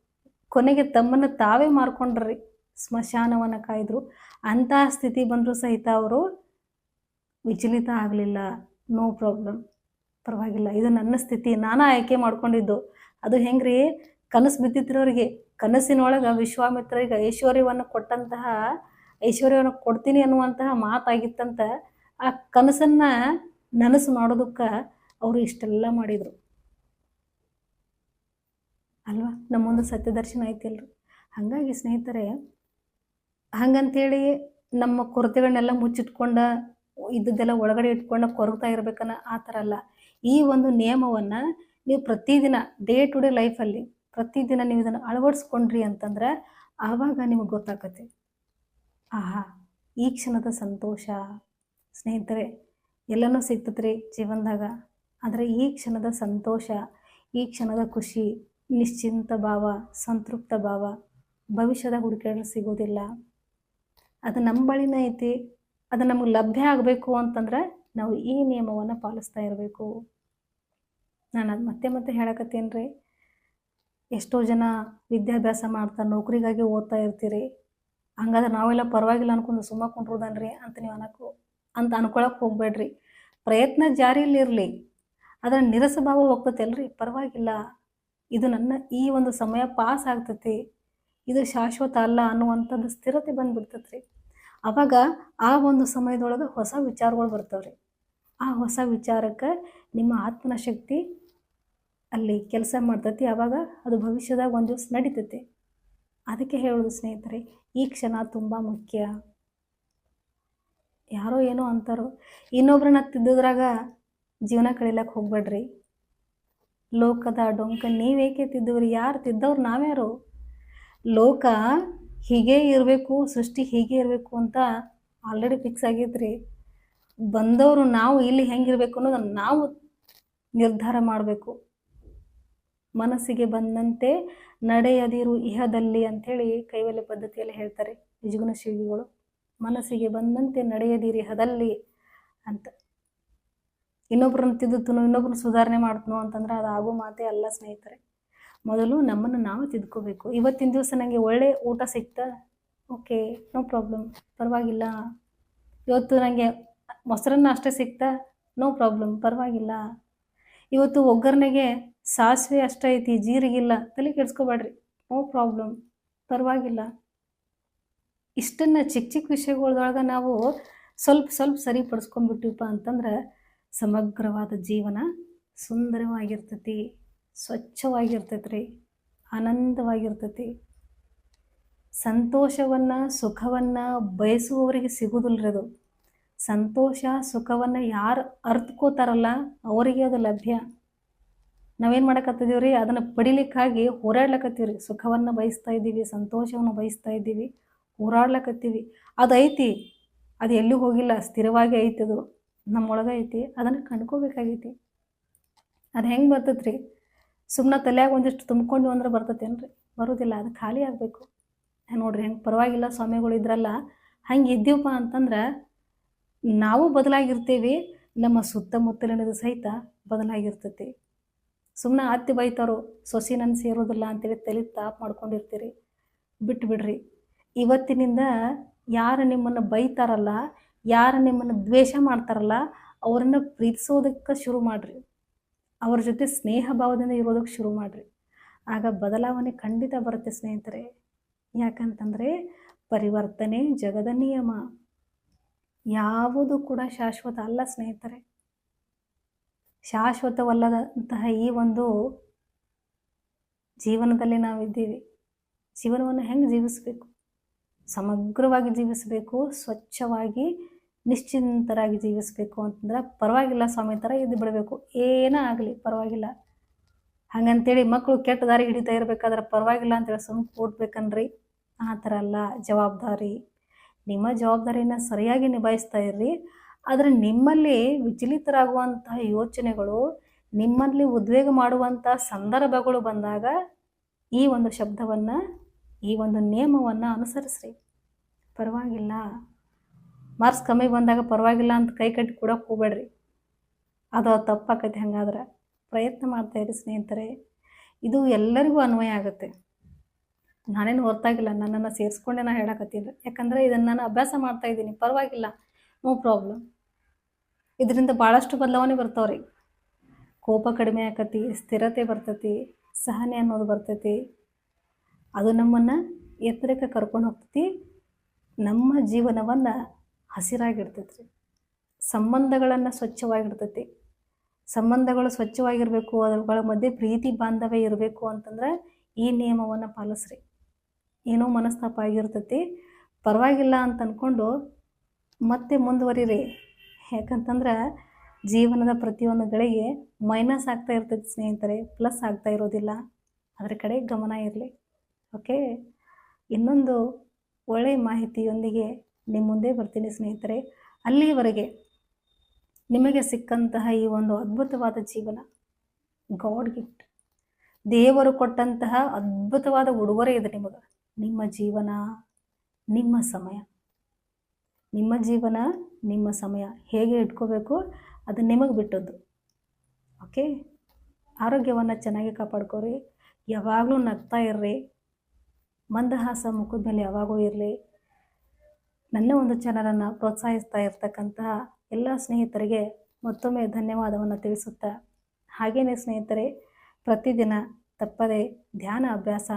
ಕೊನೆಗೆ ತಮ್ಮನ್ನು ತಾವೇ ಮಾರ್ಕೊಂಡ್ರಿ. ಸ್ಮಶಾನವನ್ನು ಕಾಯ್ದರು. ಅಂತಹ ಸ್ಥಿತಿ ಬಂದರೂ ಸಹಿತ ಅವರು ವಿಚಲಿತ ಆಗಲಿಲ್ಲ. No problem. ಪರವಾಗಿಲ್ಲ. ಇದು ನನ್ನ ಸ್ಥಿತಿ. ನಾನು ಆಯ್ಕೆ ಮಾಡ್ಕೊಂಡಿದ್ದು. ಅದು ಹೆಂಗ್ರಿ? ಕನಸು ಬಿದ್ದಿದ್ರವ್ರಿಗೆ ಕನಸಿನೊಳಗೆ ವಿಶ್ವಾಮಿತ್ರರಿಗೆ ಐಶ್ವರ್ಯವನ್ನು ಕೊಟ್ಟಂತಹ, ಐಶ್ವರ್ಯವನ್ನು ಕೊಡ್ತೀನಿ ಅನ್ನುವಂತಹ ಮಾತಾಗಿತ್ತಂತ ಆ ಕನಸನ್ನು ನನಸು ಮಾಡೋದಕ್ಕೆ ಅವರು ಇಷ್ಟೆಲ್ಲ ಮಾಡಿದರು. ಅಲ್ವಾ? ನಮ್ಮೊಂದು ಸತ್ಯದರ್ಶನ ಐತಿಲ್ರಿ ಹಾಗಾಗಿ ಸ್ನೇಹಿತರೆ ಹಂಗಂತೇಳಿ ನಮ್ಮ ಕೊರತೆಗಳನ್ನೆಲ್ಲ ಮುಚ್ಚಿಟ್ಕೊಂಡ, ಇದ್ದದ್ದೆಲ್ಲ ಒಳಗಡೆ ಇಟ್ಕೊಂಡು ಕೊರಗ್ತಾ ಇರ್ಬೇಕನ್ನ ಆ ಥರ ಅಲ್ಲ. ಈ ಒಂದು ನಿಯಮವನ್ನು ನೀವು ಪ್ರತಿದಿನ ಡೇ ಟು ಡೇ ಲೈಫಲ್ಲಿ ಪ್ರತಿದಿನ ನೀವು ಇದನ್ನು ಅಳವಡಿಸ್ಕೊಂಡ್ರಿ ಅಂತಂದ್ರೆ ಆವಾಗ ನಿಮಗೆ ಗೊತ್ತಾಗತ್ತೆ ಆಹಾ, ಈ ಕ್ಷಣದ ಸಂತೋಷ. ಸ್ನೇಹಿತರೆ, ಎಲ್ಲನೂ ಸಿಗ್ತದ್ರಿ ಜೀವನದಾಗ, ಆದರೆ ಈ ಕ್ಷಣದ ಸಂತೋಷ, ಈ ಕ್ಷಣದ ಖುಷಿ, ನಿಶ್ಚಿಂತ ಭಾವ, ಸಂತೃಪ್ತ ಭಾವ, ಭವಿಷ್ಯದ ಹುಡುಕಾಡಲು ಸಿಗೋದಿಲ್ಲ. ಅದು ನಮ್ಮ ಬಳಿನ ಐತಿ, ಅದು ನಮಗೆ ಲಭ್ಯ ಆಗಬೇಕು ಅಂತಂದ್ರೆ ನಾವು ಈ ನಿಯಮವನ್ನು ಪಾಲಿಸ್ತಾ ಇರಬೇಕು. ನಾನು ಅದು ಮತ್ತೆ ಮತ್ತೆ ಹೇಳಕತ್ತೇನ್ರಿ. ಎಷ್ಟೋ ಜನ ವಿದ್ಯಾಭ್ಯಾಸ ಮಾಡ್ತಾ ನೌಕರಿಗಾಗಿ ಓದ್ತಾ ಇರ್ತೀರಿ. ಹಂಗಾದ್ರೆ ನಾವೆಲ್ಲ ಪರವಾಗಿಲ್ಲ ಅನ್ಕೊಂಡು ಸುಮ್ಮ ಕುಂಡ್ರೋದನ್ರಿ ಅಂತ ನೀವು ಅನ್ನೋಕು, ಅಂತ ಅನ್ಕೊಳಕ್ಕೆ ಹೋಗ್ಬೇಡ್ರಿ. ಪ್ರಯತ್ನ ಜಾರಿಯಲ್ಲಿರಲಿ ಅದರ ನಿರಸಭಾವ ಹೋಗ್ತತಿ ಅಲ್ರಿ. ಪರವಾಗಿಲ್ಲ. ಇದು ನನ್ನ ಈ ಒಂದು ಸಮಯ ಪಾಸ್ ಆಗ್ತೈತಿ. ಇದು ಶಾಶ್ವತ ಅಲ್ಲ ಅನ್ನುವಂಥದ್ದು ಸ್ಥಿರತೆ ಬಂದ್ಬಿಡ್ತತ್ರಿ. ಅವಾಗ ಆ ಒಂದು ಸಮಯದೊಳಗೆ ಹೊಸ ವಿಚಾರಗಳು ಬರ್ತಾವ್ರಿ ಆ ಹೊಸ ವಿಚಾರಕ್ಕೆ ನಿಮ್ಮ ಆತ್ಮನ ಶಕ್ತಿ ಅಲ್ಲಿ ಕೆಲಸ ಮಾಡ್ತೈತಿ ಆವಾಗ ಅದು ಭವಿಷ್ಯದಾಗ ಒಂದು ದಿವಸ ನಡೀತೈತಿ. ಅದಕ್ಕೆ ಹೇಳೋದು ಸ್ನೇಹಿತರೆ, ಈ ಕ್ಷಣ ತುಂಬ ಮುಖ್ಯ. ಯಾರೋ ಏನೋ ಅಂತಾರೋ, ಇನ್ನೊಬ್ರನ್ನ ತಿದ್ದುದ್ರಾಗ ಜೀವನ ಕಳಿಲಕ್ಕೆ ಹೋಗ್ಬೇಡ್ರಿ. ಲೋಕದ ಡೊಂಕ ನೀವೇಕೆ ತಿದ್ದವ್ರಿ ಯಾರು ತಿದ್ದವ್ರು ನಾವ್ಯಾರು? ಲೋಕ ಹೀಗೆ ಇರಬೇಕು, ಸೃಷ್ಟಿ ಹೀಗೆ ಇರಬೇಕು ಅಂತ ಆಲ್ರೆಡಿ ಫಿಕ್ಸ್ ಆಗೈತ್ರಿ ಬಂದವರು ನಾವು ಇಲ್ಲಿ ಹೆಂಗಿರ್ಬೇಕು ಅನ್ನೋದನ್ನು ನಾವು ನಿರ್ಧಾರ ಮಾಡಬೇಕು. ಮನಸ್ಸಿಗೆ ಬಂದಂತೆ ನಡೆಯದಿರು ಇಹದಲ್ಲಿ ಅಂಥೇಳಿ ಕೈವಲ್ಯ ಪದ್ಧತಿಯಲ್ಲಿ ಹೇಳ್ತಾರೆ ನಿಜಗುಣ ಶಿವಿಗಳು ಮನಸ್ಸಿಗೆ ಬಂದಂತೆ ನಡೆಯದಿರಿ ಇಹದಲ್ಲಿ ಅಂತ. ಇನ್ನೊಬ್ರನ್ನ ತಿದ್ದುತ್ತನೋ ಇನ್ನೊಬ್ರನ್ನ ಸುಧಾರಣೆ ಮಾಡ್ತನು ಅಂತಂದ್ರೆ ಅದು ಆಗೋ ಮಾತೇ ಅಲ್ಲ ಸ್ನೇಹಿತರೆ. ಮೊದಲು ನಮ್ಮನ್ನು ನಾವು ತಿದ್ಕೋಬೇಕು. ಇವತ್ತಿನ ದಿವಸ ನನಗೆ ಒಳ್ಳೆ ಊಟ ಸಿಕ್ತ. ಓಕೆ ನೋ ಪ್ರಾಬ್ಲಮ್ ಪರವಾಗಿಲ್ಲ. ಇವತ್ತು ನನಗೆ ಮೊಸರನ್ನ ಅಷ್ಟೇ ಸಿಗ್ತಾ ನೋ ಪ್ರಾಬ್ಲಮ್ ಪರವಾಗಿಲ್ಲ. ಇವತ್ತು ಒಗ್ಗರಣೆಗೆ ಸಾಸಿವೆ ಅಷ್ಟೇ ಐತಿ. ಜೀರಿಗಿಲ್ಲ. ತಲೆ ಕೆಡ್ಸ್ಕೋಬೇಡ್ರಿ. ನೋ ಪ್ರಾಬ್ಲಮ್ ಪರವಾಗಿಲ್ಲ. ಇಷ್ಟನ್ನು ಚಿಕ್ಕ ಚಿಕ್ಕ ವಿಷಯಗಳ್ದೊಳಗೆ ನಾವು ಸ್ವಲ್ಪ ಸ್ವಲ್ಪ ಸರಿಪಡಿಸ್ಕೊಂಡ್ಬಿಟ್ಟಿವಪ್ಪ ಅಂತಂದ್ರೆ ಸಮಗ್ರವಾದ ಜೀವನ ಸುಂದರವಾಗಿರ್ತೈತಿ. ಸ್ವಚ್ಛವಾಗಿರ್ತೈತಿ ರೀ ಆನಂದವಾಗಿರ್ತೈತಿ. ಸಂತೋಷವನ್ನು, ಸುಖವನ್ನು ಬಯಸುವವರಿಗೆ ಸಿಗೋದಿಲ್ಲ ಅದು. ಸಂತೋಷ, ಸುಖವನ್ನು ಯಾರು ಅರ್ತ್ಕೋತಾರಲ್ಲ, ಅವರಿಗೆ ಅದು ಲಭ್ಯ. ನಾವೇನು ಮಾಡಕತ್ತಿದ್ದೀವಿ ರೀ ಅದನ್ನು ಪಡಿಲಿಕ್ಕಾಗಿ ಹೋರಾಡ್ಲಕತ್ತೀವಿ ರೀ ಸುಖವನ್ನು ಬಯಸ್ತಾ ಇದ್ದೀವಿ, ಸಂತೋಷವನ್ನು ಬಯಸ್ತಾ ಇದ್ದೀವಿ, ಹೋರಾಡ್ಲಕತ್ತೀವಿ. ಅದು ಐತಿ, ಅದು ಎಲ್ಲೂ ಹೋಗಿಲ್ಲ, ಸ್ಥಿರವಾಗಿ ಐತಿ ಅದು. ನಮ್ಮೊಳಗೆ ಐತಿ, ಅದನ್ನು ಕಂಡ್ಕೋಬೇಕಾಗೈತಿ. ಅದು ಹೆಂಗೆ ಬರ್ತೈತೆ ರೀ ಸುಮ್ಮನೆ ತಲೆಯಾಗ ಒಂದಿಷ್ಟು ತುಂಬ್ಕೊಂಡು ಅಂದ್ರೆ ಬರ್ತತೇನ್ರಿ? ಬರೋದಿಲ್ಲ, ಅದು ಖಾಲಿ ಆಗಬೇಕು. ನೋಡ್ರಿ, ಹೆಂಗೆ ಪರವಾಗಿಲ್ಲ, ಸ್ವಾಮಿಗಳು ಇದ್ರಲ್ಲ, ಹಂಗೆ ಇದ್ದೀವಪ್ಪ ಅಂತಂದ್ರೆ, ನಾವು ಬದಲಾಗಿರ್ತೀವಿ, ನಮ್ಮ ಸುತ್ತಮುತ್ತಲಿನದು ಸಹಿತ ಬದಲಾಗಿರ್ತೈತಿ. ಸುಮ್ಮನೆ ಅತ್ತಿ ಬೈತಾರೋ, ಸೊಸಿ ನನ್ನ ಸೇರೋದಿಲ್ಲ ಅಂತೇಳಿ ತಲೆ ತಾಪ್ ಮಾಡ್ಕೊಂಡಿರ್ತೀರಿ. ಬಿಟ್ಟು ಬಿಡ್ರಿ ಇವತ್ತಿನಿಂದ ಯಾರು ನಿಮ್ಮನ್ನು ಬೈತಾರಲ್ಲ, ಯಾರು ನಿಮ್ಮನ್ನು ದ್ವೇಷ ಮಾಡ್ತಾರಲ್ಲ, ಅವರನ್ನು ಪ್ರೀತಿಸೋದಕ್ಕೆ ಶುರು ಮಾಡಿರಿ. ಅವ್ರ ಜೊತೆ ಸ್ನೇಹ ಭಾವದಿಂದ ಇರೋದಕ್ಕೆ ಶುರು ಮಾಡಿರಿ. ಆಗ ಬದಲಾವಣೆ ಖಂಡಿತ ಬರುತ್ತೆ ಸ್ನೇಹಿತರೆ. ಯಾಕಂತಂದರೆ ಪರಿವರ್ತನೆ ಜಗದ ನಿಯಮ. ಯಾವುದು ಕೂಡ ಶಾಶ್ವತ ಅಲ್ಲ ಸ್ನೇಹಿತರೆ. ಶಾಶ್ವತವಲ್ಲದಂತಹ ಈ ಒಂದು ಜೀವನದಲ್ಲಿ ನಾವಿದ್ದೀವಿ. ಜೀವನವನ್ನು ಹೆಂಗೆ ಜೀವಿಸಬೇಕು? ಸಮಗ್ರವಾಗಿ ಜೀವಿಸಬೇಕು, ಸ್ವಚ್ಛವಾಗಿ ನಿಶ್ಚಿಂತರಾಗಿ ಜೀವಿಸಬೇಕು ಅಂತಂದ್ರೆ ಪರವಾಗಿಲ್ಲ ಸ್ವಾಮಿ ಥರ ಇದ್ದು ಬಿಡಬೇಕು. ಏನೇ ಆಗಲಿ, ಪರವಾಗಿಲ್ಲ. ಹಾಗಂತೇಳಿ ಮಕ್ಕಳು ಕೆಟ್ಟ ದಾರಿ ಹಿಡಿತಾ ಇರಬೇಕಾದ್ರೆ ಪರವಾಗಿಲ್ಲ ಅಂತೇಳಿ ಸುಮ್ಮನೆ ಕೂಡ್ಬೇಕನ್ರಿ. ಆ ಥರ ಅಲ್ಲ, ಜವಾಬ್ದಾರಿ. ನಿಮ್ಮ ಜವಾಬ್ದಾರಿನ ಸರಿಯಾಗಿ ನಿಭಾಯಿಸ್ತಾ ಇರ್ರಿ. ಆದರೆ ನಿಮ್ಮಲ್ಲಿ ವಿಚಲಿತರಾಗುವಂತಹ ಯೋಚನೆಗಳು, ನಿಮ್ಮಲ್ಲಿ ಉದ್ವೇಗ ಮಾಡುವಂಥ ಸಂದರ್ಭಗಳು ಬಂದಾಗ ಈ ಒಂದು ಶಬ್ದವನ್ನು, ಈ ಒಂದು ನಿಯಮವನ್ನು ಅನುಸರಿಸ್ರಿ. ಪರವಾಗಿಲ್ಲ. ಮಾರ್ಕ್ಸ್ ಕಮ್ಮಿ ಬಂದಾಗ ಪರವಾಗಿಲ್ಲ ಅಂತ ಕೈ ಕಟ್ಟಿ ಕೊಡೋಕೆ ಹೋಗ್ಬೇಡ್ರಿ. ಅದು ತಪ್ಪಾಕೈತಿ ಹಂಗಾದ್ರೆ ಪ್ರಯತ್ನ ಮಾಡ್ತಾಯಿರಿ ಸ್ನೇಹಿತರೆ. ಇದು ಎಲ್ಲರಿಗೂ ಅನ್ವಯ ಆಗುತ್ತೆ. ನಾನೇನು ಹೊರತಾಗಿಲ್ಲ, ನನ್ನನ್ನು ಸೇರಿಸ್ಕೊಂಡೆ ನಾನು ಹೇಳಕತ್ತೀನಿ. ಯಾಕಂದರೆ ಇದನ್ನು ನಾನು ಅಭ್ಯಾಸ ಮಾಡ್ತಾ ಇದ್ದೀನಿ. ಪರವಾಗಿಲ್ಲ, ನೋ ಪ್ರಾಬ್ಲಮ್. ಇದರಿಂದ ಭಾಳಷ್ಟು ಬದಲಾವಣೆ ಬರ್ತಾವ್ರಿ. ಕೋಪ ಕಡಿಮೆ ಆಕತಿ ಸ್ಥಿರತೆ ಬರ್ತೈತಿ, ಸಹನೆ ಅನ್ನೋದು ಬರ್ತೈತಿ. ಅದು ನಮ್ಮನ್ನು ಎತ್ತರಕ್ಕೆ ಕರ್ಕೊಂಡು ಹೋಗ್ತೈತಿ. ನಮ್ಮ ಜೀವನವನ್ನು ಹಸಿರಾಗಿಡ್ತೈತಿ ರೀ ಸಂಬಂಧಗಳನ್ನು ಸ್ವಚ್ಛವಾಗಿರ್ತೈತಿ. ಸಂಬಂಧಗಳು ಸ್ವಚ್ಛವಾಗಿರಬೇಕು, ಅದ್ರಗಳ ಮಧ್ಯೆ ಪ್ರೀತಿ ಬಾಂಧವ್ಯ ಇರಬೇಕು ಅಂತಂದ್ರೆ ಈ ನಿಯಮವನ್ನು ಪಾಲಿಸ್ರಿ. ಏನೋ ಮನಸ್ತಾಪ ಆಗಿರ್ತೈತಿ. ಪರವಾಗಿಲ್ಲ ಅಂತ ಅಂದ್ಕೊಂಡು ಮತ್ತೆ ಮುಂದುವರಿರಿ. ಯಾಕಂತಂದ್ರೆ ಜೀವನದ ಪ್ರತಿಯೊಂದು ಗಳಿಗೆ ಮೈನಸ್ ಆಗ್ತಾ ಇರ್ತೈತಿ ಸ್ನೇಹಿತರೆ, ಪ್ಲಸ್ ಆಗ್ತಾ ಇರೋದಿಲ್ಲ. ಅದರ ಕಡೆ ಗಮನ ಇರಲಿ. ಓಕೆ? ಇನ್ನೊಂದು ಒಳ್ಳೆಯ ಮಾಹಿತಿಯೊಂದಿಗೆ ನಿಮ್ಮ ಮುಂದೆ ಬರ್ತೀನಿ ಸ್ನೇಹಿತರೆ ಅಲ್ಲಿಯವರೆಗೆ ನಿಮಗೆ ಸಿಕ್ಕಂತಹ ಈ ಒಂದು ಅದ್ಭುತವಾದ ಜೀವನ ಗಾಡ್ ಗಿಫ್ಟ್ ದೇವರು ಕೊಟ್ಟಂತಹ ಅದ್ಭುತವಾದ ಉಡುಗೊರೆ ಇದೆ ನಿಮಗೆ. ನಿಮ್ಮ ಜೀವನ, ನಿಮ್ಮ ಸಮಯ. ನಿಮ್ಮ ಜೀವನ, ನಿಮ್ಮ ಸಮಯ. ಹೇಗೆ ಇಟ್ಕೋಬೇಕು ಅದು ನಿಮಗೆ ಬಿಟ್ಟದ್ದು. ಓಕೆ ಆರೋಗ್ಯವನ್ನು ಚೆನ್ನಾಗಿ ಕಾಪಾಡ್ಕೋರಿ ಯಾವಾಗಲೂ ನಗ್ತಾ ಇರ್ರಿ. ಮಂದಹಾಸ ಮುಖದ ಮೇಲೆ ಯಾವಾಗೂ ಇರಲಿ. ನನ್ನ ಒಂದು ಚಾನಲನ್ನು ಪ್ರೋತ್ಸಾಹಿಸ್ತಾ ಇರ್ತಕ್ಕಂತಹ ಎಲ್ಲ ಸ್ನೇಹಿತರಿಗೆ ಮತ್ತೊಮ್ಮೆ ಧನ್ಯವಾದವನ್ನು ತಿಳಿಸುತ್ತಾ ಹಾಗೆಯೇ ಸ್ನೇಹಿತರೆ, ಪ್ರತಿದಿನ ತಪ್ಪದೆ ಧ್ಯಾನ ಅಭ್ಯಾಸ